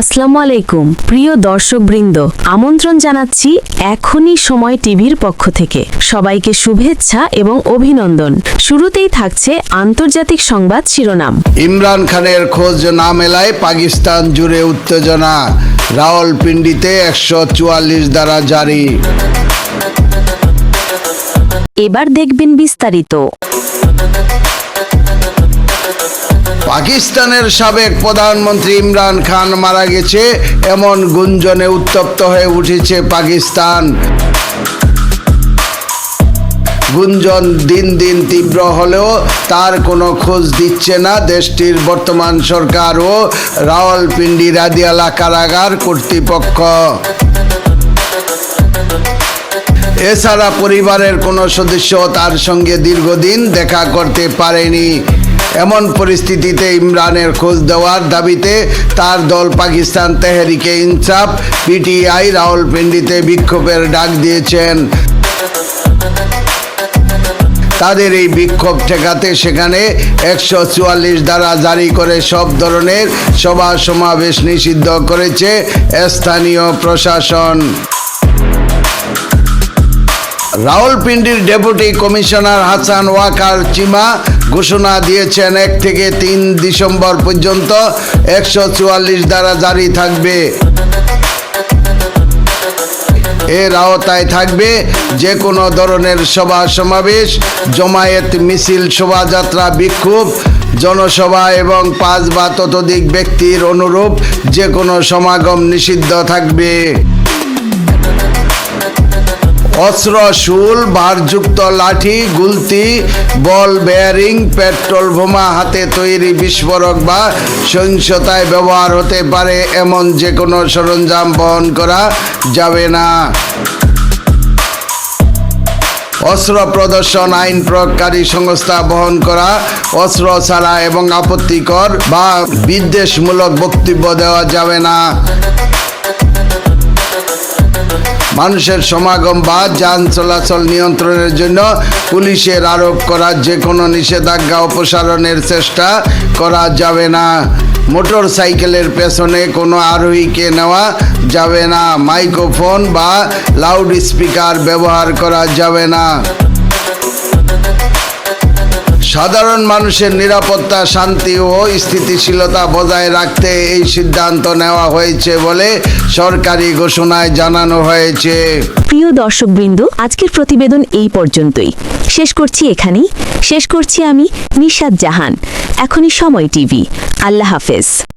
আসসালামু আলাইকুম প্রিয় দর্শকবৃন্দ। আমন্ত্রণ জানাচ্ছি এখনই সময় টিভির পক্ষ থেকে। সবাইকে শুভেচ্ছা এবং অভিনন্দন। শুরুতেই থাকছে আন্তর্জাতিক সংবাদ শিরোনাম। ইমরান খানের খোঁজ না মেলায় পাকিস্তান জুড়ে উত্তেজনা। রাওয়ালপিন্ডিতে একশো চুয়াল্লিশ দ্বারা জারি। এবার দেখবেন বিস্তারিত। পাকিস্তানের সাবেক প্রধানমন্ত্রী ইমরান খান মারা গেছে, এমন গুঞ্জনে উত্তপ্ত হয়ে উঠেছে পাকিস্তান। গুঞ্জন দিন দিন তীব্র হলেও তার কোনো খোঁজ দিচ্ছে না দেশটির বর্তমান সরকার ও রাওয়ালপিন্ডি রাদিয়ালা কারাগার কর্তৃপক্ষ। এছাড়া পরিবারের কোনো সদস্য তার সঙ্গে দীর্ঘদিন দেখা করতে পারেনি। এমন পরিস্থিতিতে ইমরানের খোঁজ দেওয়ার দাবিতে তার দল পাকিস্তান তেহরিকে ইনসাফ, পিটিআই, রাওয়ালপিন্ডিতে বিক্ষোভের ডাক দিয়েছেন। তাদের এই বিক্ষোভ ঠেকাতে সেখানে একশো চুয়াল্লিশ দ্বারা জারি করে সব ধরনের সভা সমাবেশ নিষিদ্ধ করেছে স্থানীয় প্রশাসন। রাওয়ালপিন্ডির ডেপুটি কমিশনার হাসান ওয়াকার চিমা ঘোষণা দিয়েছেন এক থেকে তিন ডিসেম্বর পর্যন্ত একশো চুয়াল্লিশ দ্বারা জারি থাকবে। এর আওতায় থাকবে যে কোনো ধরনের সভা সমাবেশ, জমায়েত মিছিল, শোভাযাত্রা, বিক্ষোভ, জনসভা এবং পাঁচ বা ততোধিক ব্যক্তির অনুরূপ যে কোনো সমাগম নিষিদ্ধ থাকবে। অস্ত্র, শুল ভারযুক্ত লাঠি, গুলতি, বল বেয়ারিং পেট্রোল বোমা হাতে তৈরি বিস্ফোরক বা সহিংসতায় ব্যবহার হতে পারে এমন যে কোনো সরঞ্জাম বহন করা যাবে না। অস্ত্র প্রদর্শন আইন প্রয়োগকারী সংস্থা বহন করা, অস্ত্র ছাড়া এবং আপত্তিকর বা বিদ্বেষমূলক বক্তব্য দেওয়া যাবে না। মানুষের সমাগম বা যান চলাচল নিয়ন্ত্রণের জন্য পুলিশের আরোপ করা যে কোনো নিষেধাজ্ঞা অপসারণের চেষ্টা করা যাবে না। মোটর সাইকেলের পেছনে কোনো আরোহীকে নেওয়া যাবে না। মাইক্রোফোন বা লাউড স্পিকার ব্যবহার করা যাবে না। সাধারণ মানুষের নিরাপত্তা, শান্তি ও স্থিতিশীলতা বজায় রাখতে এই সিদ্ধান্ত নেওয়া হয়েছে বলে সরকারি ঘোষণায় জানানো হয়েছে। প্রিয় দর্শকবৃন্দ, আজকের প্রতিবেদন এই পর্যন্তই। শেষ করছি এখানেই। শেষ করছি আমি নিশাদ জাহান। এখনই সময় টিভি। আল্লাহ হাফেজ।